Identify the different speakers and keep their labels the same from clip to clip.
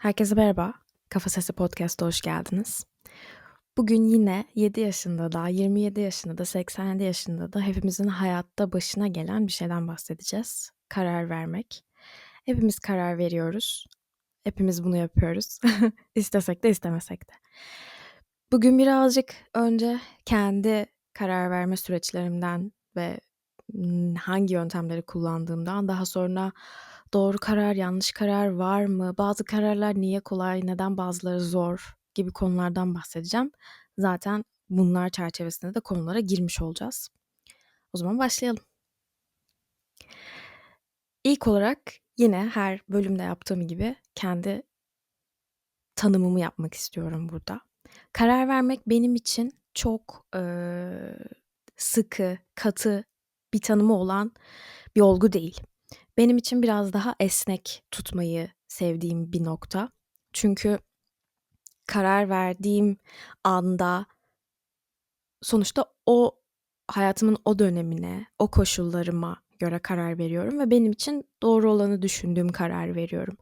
Speaker 1: Herkese merhaba. Kafa Sesi Podcast'a hoş geldiniz. Bugün yine 7 yaşında da, 27 yaşında da, 87 yaşında da hepimizin hayatta başına gelen bir şeyden bahsedeceğiz. Karar vermek. Hepimiz karar veriyoruz. Hepimiz bunu yapıyoruz. İstesek de istemesek de. Bugün birazcık önce kendi karar verme süreçlerimden ve hangi yöntemleri kullandığımdan daha sonra doğru karar, yanlış karar var mı? Bazı kararlar niye kolay, neden bazıları zor gibi konulardan bahsedeceğim. Zaten bunlar çerçevesinde de konulara girmiş olacağız. O zaman başlayalım. İlk olarak yine her bölümde yaptığım gibi kendi tanımımı yapmak istiyorum burada. Karar vermek benim için çok e, sıkı, katı bir tanımı olan bir olgu değil. Benim için biraz daha esnek tutmayı sevdiğim bir nokta. Çünkü karar verdiğim anda sonuçta o hayatımın o dönemine, o koşullarıma göre karar veriyorum ve benim için doğru olanı düşündüğüm karar veriyorum.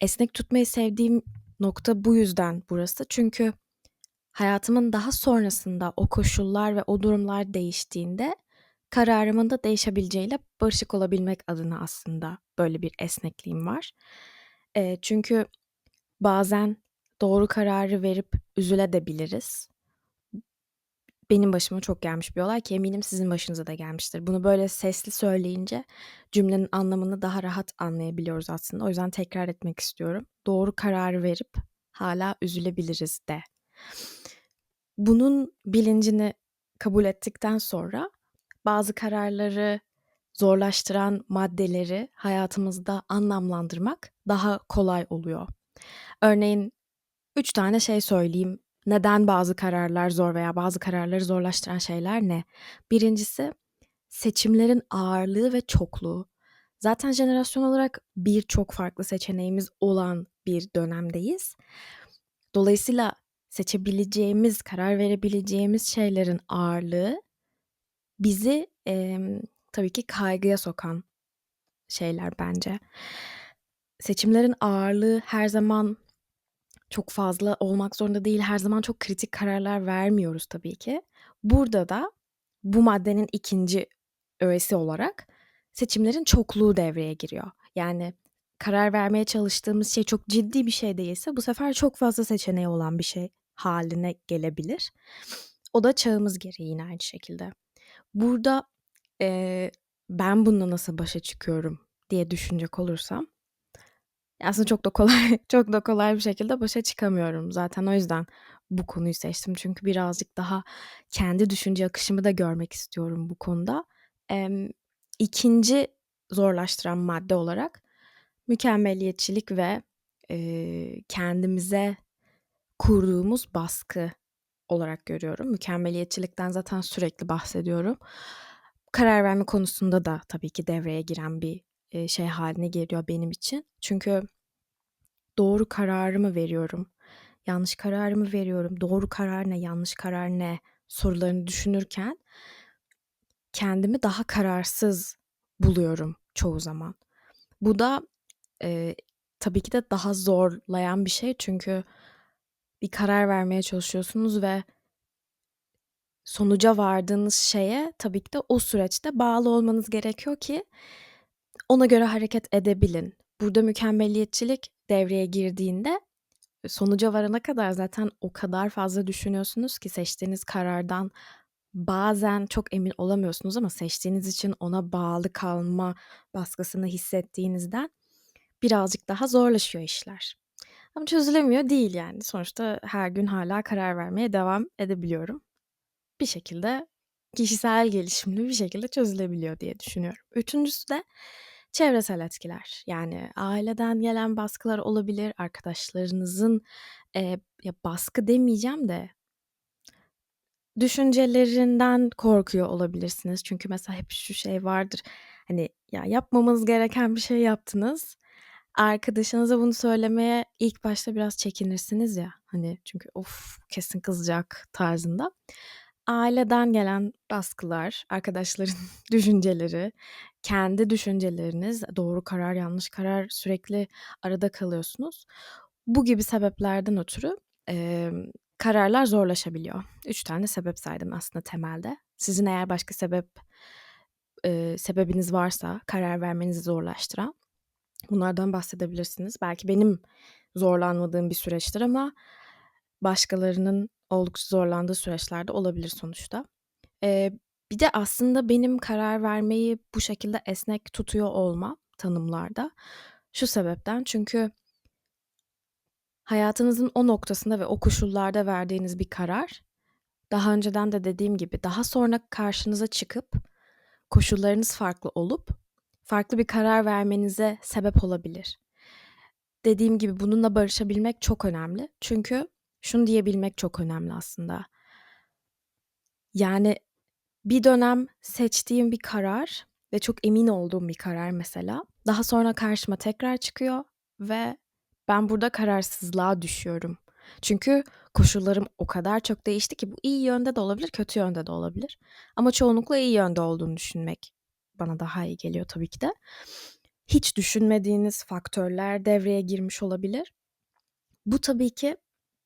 Speaker 1: Esnek tutmayı sevdiğim nokta bu yüzden burası. Çünkü hayatımın daha sonrasında o koşullar ve o durumlar değiştiğinde kararımın da değişebileceğiyle barışık olabilmek adına aslında böyle bir esnekliğim var. E, çünkü bazen doğru kararı verip üzülebiliriz. Benim başıma çok gelmiş bir olay ki eminim sizin başınıza da gelmiştir. Bunu böyle sesli söyleyince cümlenin anlamını daha rahat anlayabiliyoruz aslında. O yüzden tekrar etmek istiyorum. Doğru kararı verip hala üzülebiliriz de. Bunun bilincini kabul ettikten sonra bazı kararları zorlaştıran maddeleri hayatımızda anlamlandırmak daha kolay oluyor. Örneğin üç tane şey söyleyeyim. Neden bazı kararlar zor veya bazı kararları zorlaştıran şeyler ne? Birincisi seçimlerin ağırlığı ve çokluğu. Zaten jenerasyon olarak birçok farklı seçeneğimiz olan bir dönemdeyiz. Dolayısıyla seçebileceğimiz, karar verebileceğimiz şeylerin ağırlığı bizi emm, tabii ki kaygıya sokan şeyler bence. Seçimlerin ağırlığı her zaman çok fazla olmak zorunda değil. Her zaman çok kritik kararlar vermiyoruz tabii ki. Burada da bu maddenin ikinci öğesi olarak seçimlerin çokluğu devreye giriyor. Yani karar vermeye çalıştığımız şey çok ciddi bir şey değilse bu sefer çok fazla seçeneği olan bir şey haline gelebilir. O da çağımız gereği yine aynı şekilde. Burada, eee, ben bununla nasıl başa çıkıyorum diye düşünecek olursam aslında çok da kolay çok da kolay bir şekilde başa çıkamıyorum. Zaten o yüzden bu konuyu seçtim. Çünkü birazcık daha kendi düşünce akışımı da görmek istiyorum bu konuda. Emm, 2'nci zorlaştıran madde olarak mükemmeliyetçilik ve, eee, kendimize kurduğumuz baskı olarak görüyorum. Mükemmeliyetçilikten zaten sürekli bahsediyorum. Karar verme konusunda da tabii ki devreye giren bir şey haline geliyor benim için. Çünkü doğru kararımı veriyorum. Yanlış kararımı veriyorum. Doğru karar ne, yanlış karar ne sorularını düşünürken kendimi daha kararsız buluyorum çoğu zaman. Bu da e, tabii ki de daha zorlayan bir şey çünkü bir karar vermeye çalışıyorsunuz ve sonuca vardığınız şeye tabii ki de o süreçte bağlı olmanız gerekiyor ki ona göre hareket edebilin. Burada mükemmeliyetçilik devreye girdiğinde sonuca varana kadar zaten o kadar fazla düşünüyorsunuz ki seçtiğiniz karardan bazen çok emin olamıyorsunuz ama seçtiğiniz için ona bağlı kalma baskısını hissettiğinizden birazcık daha zorlaşıyor işler. Ama çözülemiyor değil yani. Sonuçta her gün hala karar vermeye devam edebiliyorum. Bir şekilde kişisel gelişimli bir şekilde çözülebiliyor diye düşünüyorum. Üçüncüsü de çevresel etkiler. Yani aileden gelen baskılar olabilir, arkadaşlarınızın e, ya baskı demeyeceğim de düşüncelerinden korkuyor olabilirsiniz. Çünkü mesela hep şu şey vardır. Hani ya yapmamanız gereken bir şey yaptınız arkadaşınıza bunu söylemeye ilk başta biraz çekinirsiniz ya. Hani çünkü of kesin kızacak tarzında. Aileden gelen baskılar, arkadaşların düşünceleri, kendi düşünceleriniz, doğru karar, yanlış karar sürekli arada kalıyorsunuz. Bu gibi sebeplerden ötürü, emm, kararlar zorlaşabiliyor. 3 tane sebep saydım aslında temelde. Sizin eğer başka sebep eee, sebebiniz varsa karar vermenizi zorlaştıran, bunlardan bahsedebilirsiniz. Belki benim zorlanmadığım bir süreçtir ama başkalarının oldukça zorlandığı süreçler de olabilir sonuçta. Eee, bir de aslında benim karar vermeyi bu şekilde esnek tutuyor olmam tanımlarda şu sebepten çünkü hayatınızın o noktasında ve o koşullarda verdiğiniz bir karar, daha önceden de dediğim gibi daha sonra karşınıza çıkıp koşullarınız farklı olup farklı bir karar vermenize sebep olabilir. Dediğim gibi bununla barışabilmek çok önemli. Çünkü şunu diyebilmek çok önemli aslında. Yani bir dönem seçtiğim bir karar ve çok emin olduğum bir karar mesela daha sonra karşıma tekrar çıkıyor ve ben burada kararsızlığa düşüyorum. Çünkü koşullarım o kadar çok değişti ki bu iyi yönde de olabilir, kötü yönde de olabilir. Ama çoğunlukla iyi yönde olduğunu düşünmek bana daha iyi geliyor tabii ki de. Hiç düşünmediğiniz faktörler devreye girmiş olabilir. Bu tabii ki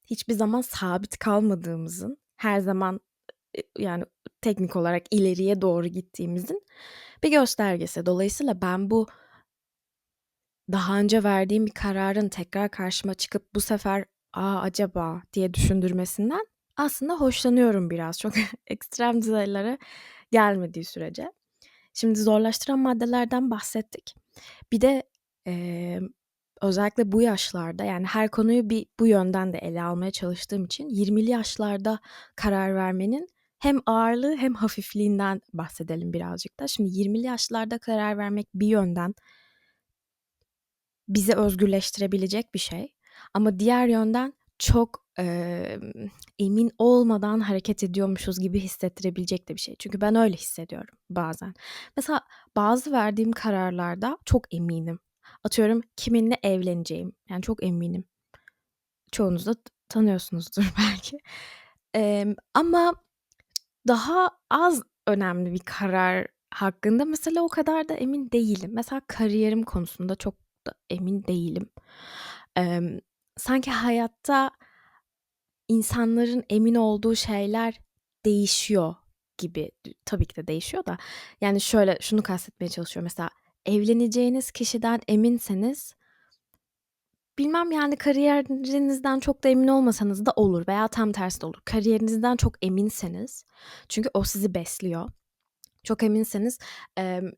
Speaker 1: hiçbir zaman sabit kalmadığımızın, her zaman yani teknik olarak ileriye doğru gittiğimizin bir göstergesi. Dolayısıyla ben bu daha önce verdiğim bir kararın tekrar karşıma çıkıp bu sefer aa acaba diye düşündürmesinden aslında hoşlanıyorum biraz. Çok ekstrem düzeylere gelmediği sürece. Şimdi zorlaştıran maddelerden bahsettik. Bir de e, özellikle bu yaşlarda yani her konuyu bir bu yönden de ele almaya çalıştığım için 20'li yaşlarda karar vermenin hem ağırlığı hem hafifliğinden bahsedelim birazcık da. Şimdi 20'li yaşlarda karar vermek bir yönden bizi özgürleştirebilecek bir şey. Ama diğer yönden çok e, emin olmadan hareket ediyormuşuz gibi hissettirebilecek de bir şey. Çünkü ben öyle hissediyorum bazen. Mesela bazı verdiğim kararlarda çok eminim. Atıyorum kiminle evleneceğim. Yani çok eminim. Çoğunuz da tanıyorsunuzdur belki. E, ama daha az önemli bir karar hakkında mesela o kadar da emin değilim. Mesela kariyerim konusunda çok da emin değilim. Emm, sanki hayatta insanların emin olduğu şeyler değişiyor gibi. Tabii ki de değişiyor da. Yani şöyle, şunu kastetmeye çalışıyorum. Mesela evleneceğiniz kişiden eminseniz bilmem yani kariyerinizden çok da emin olmasanız da olur veya tam tersi de olur. Kariyerinizden çok eminseniz çünkü o sizi besliyor. Çok eminseniz,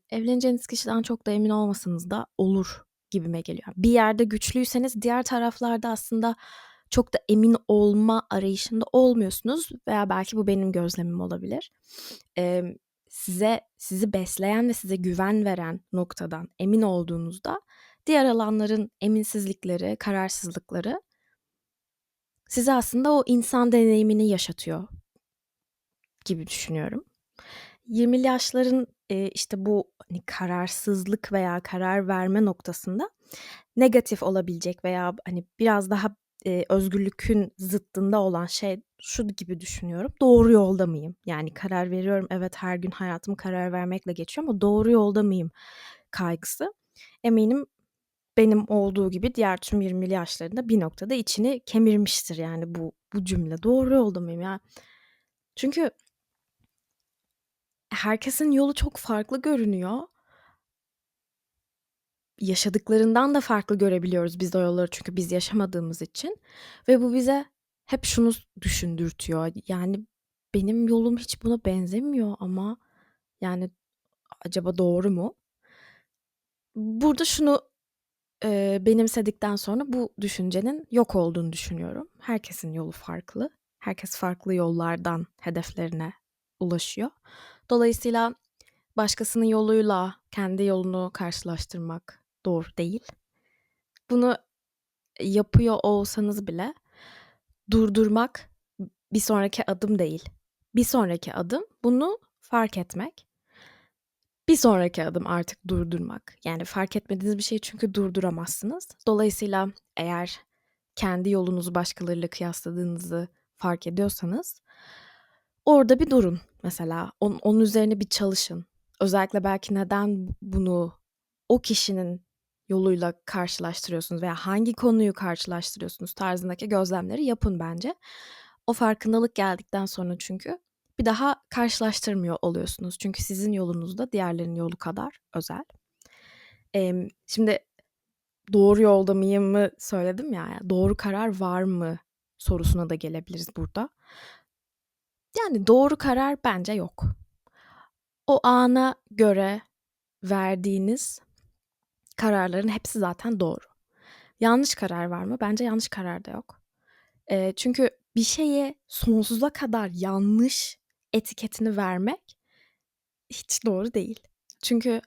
Speaker 1: evleneceğiniz kişiden çok da emin olmasanız da olur gibime geliyor. Bir yerde güçlüyseniz diğer taraflarda aslında çok da emin olma arayışında olmuyorsunuz veya belki bu benim gözlemim olabilir. Emm, size sizi besleyen ve size güven veren noktadan emin olduğunuzda diğer alanların eminsizlikleri, kararsızlıkları size aslında o insan deneyimini yaşatıyor gibi düşünüyorum. 20'li yaşların, eee, işte, bu, hani, kararsızlık veya karar verme noktasında negatif olabilecek veya, hani, biraz daha, eee, özgürlükün zıttında olan şey şu gibi düşünüyorum: Doğru yolda mıyım? Yani karar veriyorum, evet, her gün hayatım karar vermekle geçiyor ama doğru yolda mıyım kaygısı. Eminim benim olduğu gibi diğer tüm 20'li yaşlarında bir noktada içini kemirmiştir yani bu bu cümle. Doğru yolda mıyım ya? Çünkü herkesin yolu çok farklı görünüyor. Yaşadıklarından da farklı görebiliyoruz biz o yolları çünkü biz yaşamadığımız için ve bu bize hep şunu düşündürtüyor. Yani benim yolum hiç buna benzemiyor ama yani acaba doğru mu? Burada şunu, eee, benimsedikten sonra bu düşüncenin yok olduğunu düşünüyorum. Herkesin yolu farklı. Herkes farklı yollardan hedeflerine ulaşıyor. Dolayısıyla başkasının yoluyla kendi yolunu karşılaştırmak doğru değil. Bunu yapıyor olsanız bile durdurmak bir sonraki adım değil. Bir sonraki adım bunu fark etmek. Bir sonraki adım artık durdurmak. Yani fark etmediğiniz bir şeyi çünkü durduramazsınız. Dolayısıyla eğer kendi yolunuzu başkalarıyla kıyasladığınızı fark ediyorsanız orada bir durun mesela. Onun onun üzerine bir çalışın. Özellikle belki neden bunu o kişinin yoluyla karşılaştırıyorsunuz veya hangi konuyu karşılaştırıyorsunuz tarzındaki gözlemleri yapın bence. O farkındalık geldikten sonra çünkü bir daha karşılaştırmıyor oluyorsunuz. Çünkü sizin yolunuz da diğerlerinin yolu kadar özel. Emm, şimdi doğru yolda mıyımı söyledim ya, doğru karar var mı sorusuna da gelebiliriz burada. Yani doğru karar bence yok. O ana göre verdiğiniz kararların hepsi zaten doğru. Yanlış karar var mı? Bence yanlış karar da yok. Eee, çünkü bir şeye sonsuza kadar yanlış etiketini vermek hiç doğru değil. Çünkü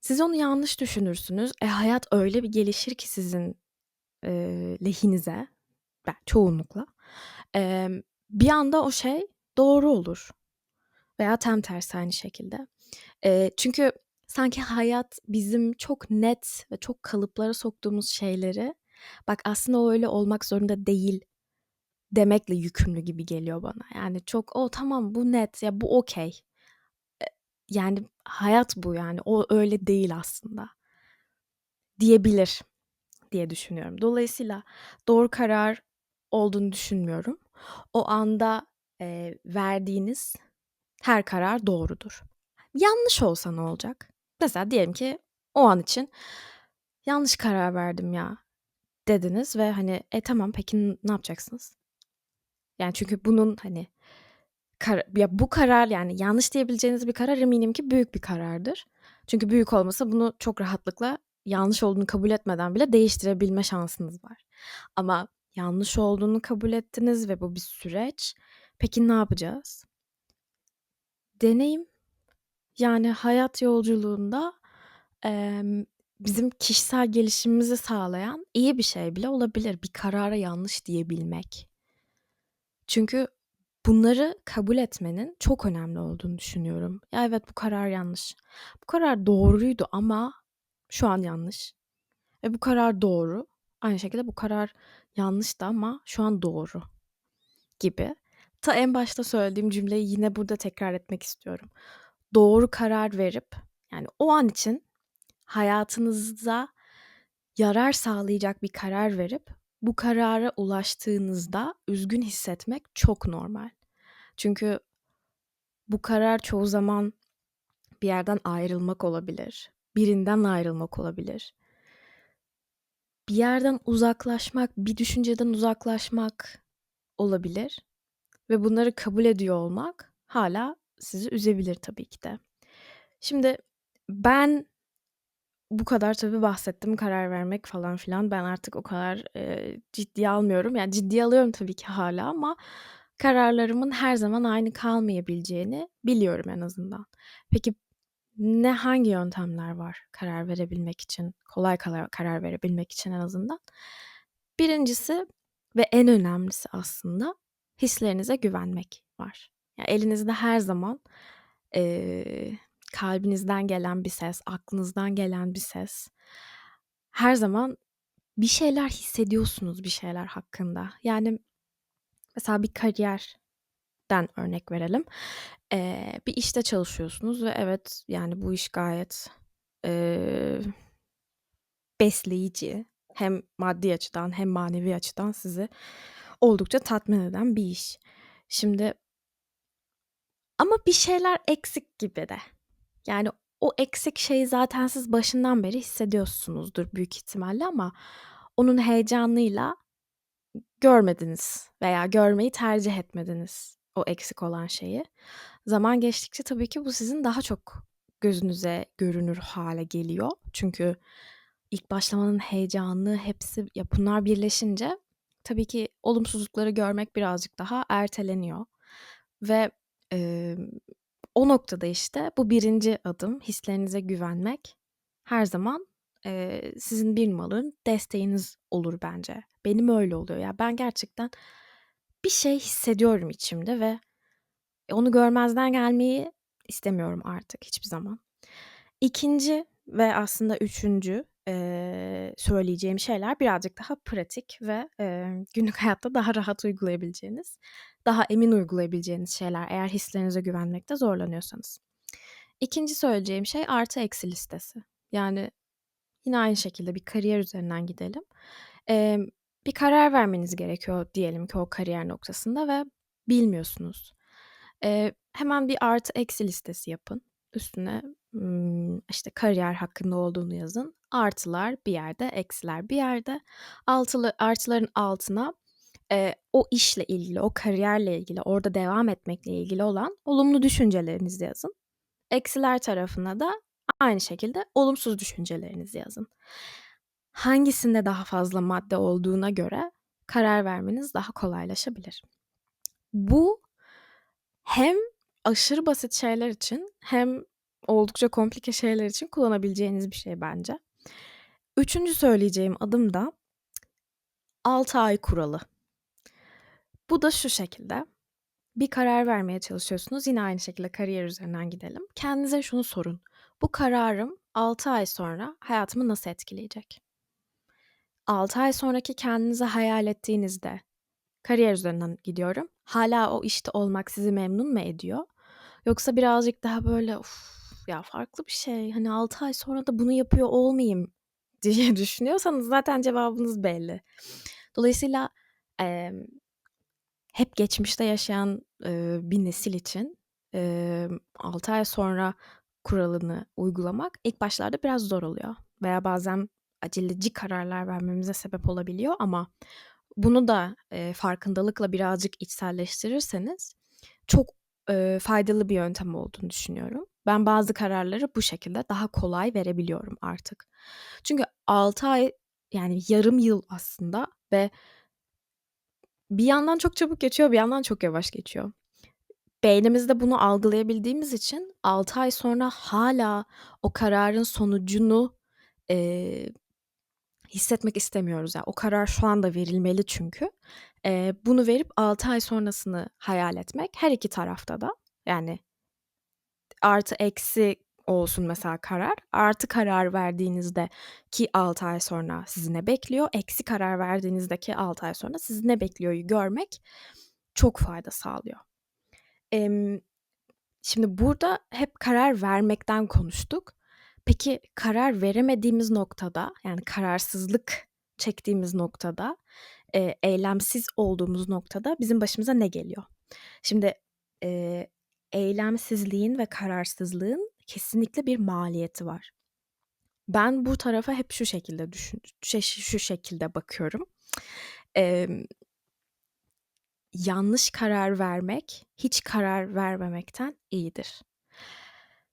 Speaker 1: siz onu yanlış düşünürsünüz. E, hayat öyle bir gelişir ki sizin, eee, lehinize, çoğunlukla. Emm, bir anda o şey doğru olur veya tam tersi aynı şekilde. Eee, çünkü sanki hayat bizim çok net ve çok kalıplara soktuğumuz şeyleri, "Bak aslında o öyle olmak zorunda değil." demekle yükümlü gibi geliyor bana. Yani çok, "O tamam bu net, ya bu okay." E, yani hayat bu yani. O öyle değil aslında diyebilir diye düşünüyorum. Dolayısıyla doğru karar olduğunu düşünmüyorum. O anda, eee, verdiğiniz her karar doğrudur. Yanlış olsa ne olacak? Mesela diyelim ki o an için "Yanlış karar verdim ya." dediniz ve, hani, e, tamam peki ne yapacaksınız? Yani çünkü bunun, hani, kara ya bu karar yani yanlış diyebileceğiniz bir karar eminim ki büyük bir karardır. Çünkü büyük olmasa bunu çok rahatlıkla yanlış olduğunu kabul etmeden bile değiştirebilme şansınız var. Ama yanlış olduğunu kabul ettiniz ve bu bir süreç. Peki ne yapacağız? Deneyim. Yani hayat yolculuğunda, emm, bizim kişisel gelişimimizi sağlayan iyi bir şey bile olabilir bir karara yanlış diyebilmek. Çünkü bunları kabul etmenin çok önemli olduğunu düşünüyorum. Ya, evet, bu karar yanlış. Bu karar doğruydu ama şu an yanlış. Ve bu karar doğru. Aynı şekilde bu karar yanlıştı ama şu an doğru gibi. Ta en başta söylediğim cümleyi yine burada tekrar etmek istiyorum. Doğru karar verip, yani o an için hayatınıza yarar sağlayacak bir karar verip bu karara ulaştığınızda üzgün hissetmek çok normal. Çünkü bu karar çoğu zaman bir yerden ayrılmak olabilir, birinden ayrılmak olabilir. Bir yerden uzaklaşmak, bir düşünceden uzaklaşmak olabilir ve bunları kabul ediyor olmak hâlâ sizi üzebilir tabii ki de. Şimdi ben bu kadar tabii bahsettim, karar vermek falan filan. Ben artık o kadar, eee, ciddiye almıyorum. Yani ciddiye alıyorum tabii ki hâlâ ama kararlarımın her zaman aynı kalmayabileceğini biliyorum en azından. Peki ne hangi yöntemler var karar verebilmek için, kolay kara karar verebilmek için en azından? Birincisi ve en önemlisi aslında hislerinize güvenmek var. Ya, elinizde her zaman, eee, kalbinizden gelen bir ses, aklınızdan gelen bir ses, her zaman bir şeyler hissediyorsunuz bir şeyler hakkında. Yani mesela bir kariyerden örnek verelim. Eee, bir işte çalışıyorsunuz ve evet, yani bu iş gayet, eee besleyici. Hem maddi açıdan hem manevi açıdan sizi oldukça tatmin eden bir iş. Şimdi ama bir şeyler eksik gibi de. Yani o eksik şeyi zaten siz başından beri hissediyorsunuzdur büyük ihtimalle ama onun heyecanıyla görmediniz veya görmeyi tercih etmediniz o eksik olan şeyi. Zaman geçtikçe tabii ki bu sizin daha çok gözünüze görünür hâle geliyor. Çünkü ilk başlamanın heyecanı hepsi ya bunlar birleşince tabii ki olumsuzlukları görmek birazcık daha erteleniyor ve, emm, o noktada işte bu 1'inci adım hislerinize güvenmek her zaman, eee, sizin bir numaralı desteğiniz olur bence. Benim öyle oluyor. Ya, ben gerçekten bir şey hissediyorum içimde ve onu görmezden gelmeyi istemiyorum artık hiçbir zaman. 2'nci ve aslında 3'üncü, eee, söyleyeceğim şeyler birazcık daha pratik ve, eee, günlük hayatta daha rahat uygulayabileceğiniz, daha emin uygulayabileceğiniz şeyler eğer hislerinize güvenmekte zorlanıyorsanız. 2'nci söyleyeceğim şey artı eksi listesi. Yani Yine aynı şekilde bir kariyer üzerinden gidelim. Emm, bir karar vermeniz gerekiyor diyelim ki o kariyer noktasında ve bilmiyorsunuz. Eee, hemen bir artı eksi listesi yapın. Üstüne, işte, kariyer hakkında olduğunu yazın. Artılar bir yerde, eksiler bir yerde. Altılı artıların altına, eee, o işle ilgili, o kariyerle ilgili, orada devam etmekle ilgili olan olumlu düşüncelerinizi yazın. Eksiler tarafına da aynı şekilde olumsuz düşüncelerinizi yazın. Hangisinde daha fazla madde olduğuna göre karar vermeniz daha kolaylaşabilir. Bu hem aşırı basit şeyler için hem oldukça komplike şeyler için kullanabileceğiniz bir şey bence. Üçüncü söyleyeceğim adım da 6 ay kuralı. Bu da şu şekilde. Bir karar vermeye çalışıyorsunuz. Yine aynı şekilde kariyer üzerinden gidelim. Kendinize şunu sorun. Bu kararım 6 ay sonra hayatımı nasıl etkileyecek? 6 ay sonraki kendinizi hayal ettiğinizde kariyer üzerinden gidiyorum. Hala o işte olmak sizi memnun mu ediyor? Yoksa birazcık daha böyle uf ya farklı bir şey. Hani 6 ay sonra da bunu yapıyor olmayayım diye düşünüyorsanız zaten cevabınız belli. Dolayısıyla hep geçmişte yaşayan, eee, bir nesil için, emm, 6 ay sonra kuralını uygulamak ilk başlarda biraz zor oluyor veya bazen aceleci kararlar vermemize sebep olabiliyor ama bunu da, eee, farkındalıkla birazcık içselleştirirseniz çok, eee, faydalı bir yöntem olduğunu düşünüyorum. Ben bazı kararları bu şekilde daha kolay verebiliyorum artık. Çünkü 6 ay, yani yarım yıl aslında ve bir yandan çok çabuk geçiyor, bir yandan çok yavaş geçiyor. Beynimizde bunu algılayabildiğimiz için 6 ay sonra hâlâ o kararın sonucunu, eee, hissetmek istemiyoruz. Ya, o karar şu anda verilmeli çünkü. Eee, bunu verip 6 ay sonrasını hayal etmek her iki tarafta da, yani artı eksi olsun mesela karar. Artı karar verdiğinizdeki 6 ay sonra sizi ne bekliyor, eksi karar verdiğinizdeki 6 ay sonra sizi ne bekliyor'yu görmek çok fayda sağlıyor. Emm, şimdi burada hep karar vermekten konuştuk. Peki karar veremediğimiz noktada, yani kararsızlık çektiğimiz noktada, eee, eylemsiz olduğumuz noktada bizim başımıza ne geliyor? Şimdi, eee, eylemsizliğin ve kararsızlığın kesinlikle bir maliyeti var. Ben bu tarafa hep şu şekilde düşün şey şu şekilde bakıyorum. Emm yanlış karar vermek hiç karar vermemekten iyidir.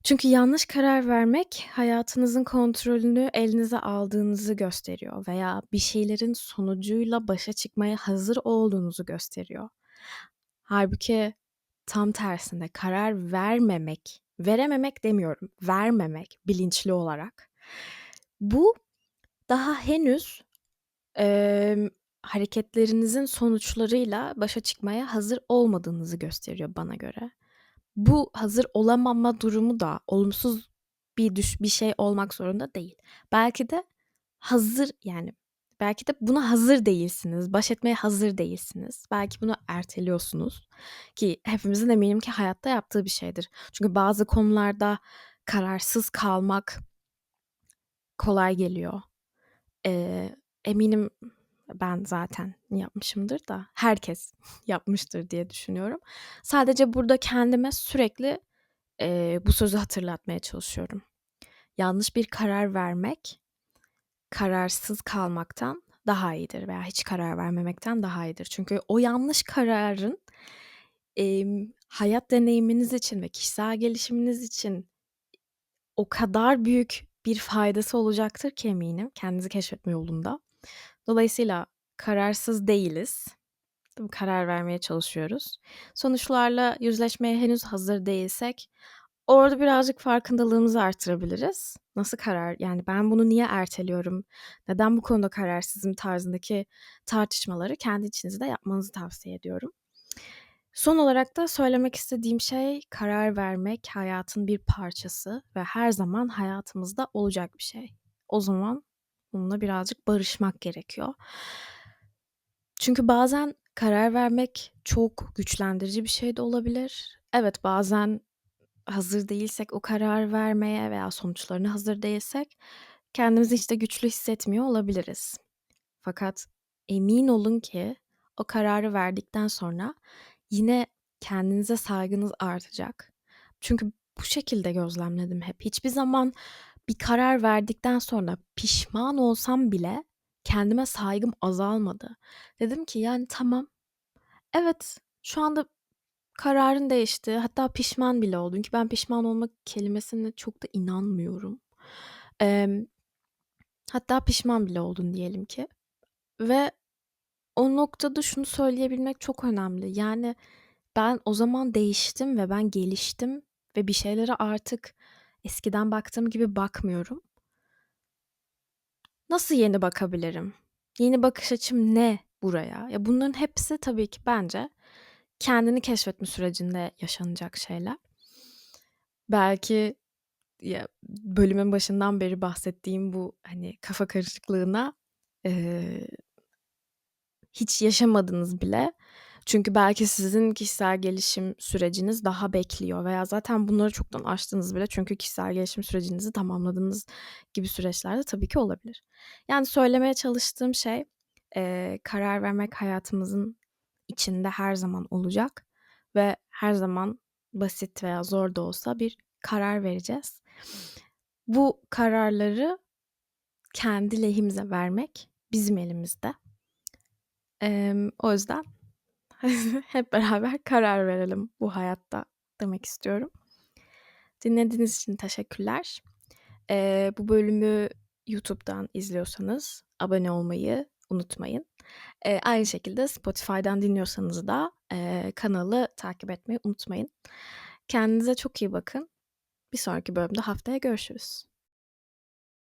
Speaker 1: Çünkü yanlış karar vermek hayatınızın kontrolünü elinize aldığınızı gösteriyor veya bir şeylerin sonucuyla başa çıkmaya hazır olduğunuzu gösteriyor. Hâlbuki tam tersine karar vermemek, verememek demiyorum, vermemek bilinçli olarak. Bu daha henüz, emm, hareketlerinizin sonuçlarıyla başa çıkmaya hazır olmadığınızı gösteriyor bana göre. Bu hazır olamama durumu da olumsuz bir düş bir şey olmak zorunda değil. Belki de hazır, yani belki de buna hazır değilsiniz, baş etmeye hazır değilsiniz. Belki bunu erteliyorsunuz ki hepimizin eminim ki hayatta yaptığı bir şeydir. Çünkü bazı konularda kararsız kalmak kolay geliyor. Eee, eminim ben zaten yapmışımdır da herkes yapmıştır diye düşünüyorum. Sadece burada kendime sürekli, eee, bu sözü hatırlatmaya çalışıyorum. Yanlış bir karar vermek, kararsız kalmaktan daha iyidir veya hiç karar vermemekten daha iyidir. Çünkü o yanlış kararın, emm, hayat deneyiminiz için ve kişisel gelişiminiz için o kadar büyük bir faydası olacaktır ki eminim kendinizi keşfetme yolunda. Dolayısıyla kararsız değiliz. Karar vermeye çalışıyoruz. Sonuçlarla yüzleşmeye henüz hazır değilsek orada birazcık farkındalığımızı artırabiliriz. Nasıl karar yani ben bunu niye erteliyorum, neden bu konuda kararsızım tarzındaki tartışmaları kendi içinizde yapmanızı tavsiye ediyorum. Son olarak da söylemek istediğim şey karar vermek hayatın bir parçası ve her zaman hayatımızda olacak bir şey. O zaman bununla birazcık barışmak gerekiyor. Çünkü bazen karar vermek çok güçlendirici bir şey de olabilir. Evet, bazen hazır değilsek o karar vermeye veya sonuçlarına hazır değilsek kendimizi hiç de güçlü hissetmiyor olabiliriz. Fakat emin olun ki o kararı verdikten sonra yine kendinize saygınız artacak. Çünkü bu şekilde gözlemledim hep. Hiçbir zaman bir karar verdikten sonra pişman olsam bile kendime saygım azalmadı. Dedim ki yani tamam. Evet, şu anda kararın değişti. Hatta pişman bile oldun ki ben pişman olmak kelimesine çok da inanmıyorum. Emm, hatta pişman bile oldun diyelim ki ve o noktada şunu söyleyebilmek çok önemli. Yani ben o zaman değiştim ve ben geliştim ve bir şeylere artık eskiden baktığım gibi bakmıyorum. Nasıl yeni bakabilirim? Yeni bakış açım ne buraya? Ya bunların hepsi tabii ki bence kendini keşfetme sürecinde yaşanacak şeyler. Belki ya bölümün başından beri bahsettiğim bu hani kafa karışıklığına eee, hiç yaşamadınız bile. Çünkü belki sizin kişisel gelişim süreciniz daha bekliyor veya zaten bunları çoktan aştınız bile çünkü kişisel gelişim sürecinizi tamamladığınız gibi süreçler de tabii ki olabilir. Yani söylemeye çalıştığım şey eee, karar vermek hayatımızın içinde her zaman olacak ve her zaman basit veya zor da olsa bir karar vereceğiz. Bu kararları kendi lehimize vermek bizim elimizde. Emm, o yüzden hep beraber karar verelim bu hayatta demek istiyorum. Dinlediğiniz için teşekkürler. Eee, bu bölümü YouTube'dan izliyorsanız abone olmayı unutmayın. Eee, aynı şekilde Spotify'dan dinliyorsanız da eee, kanalı takip etmeyi unutmayın. Kendinize çok iyi bakın. Bir sonraki bölümde haftaya görüşürüz.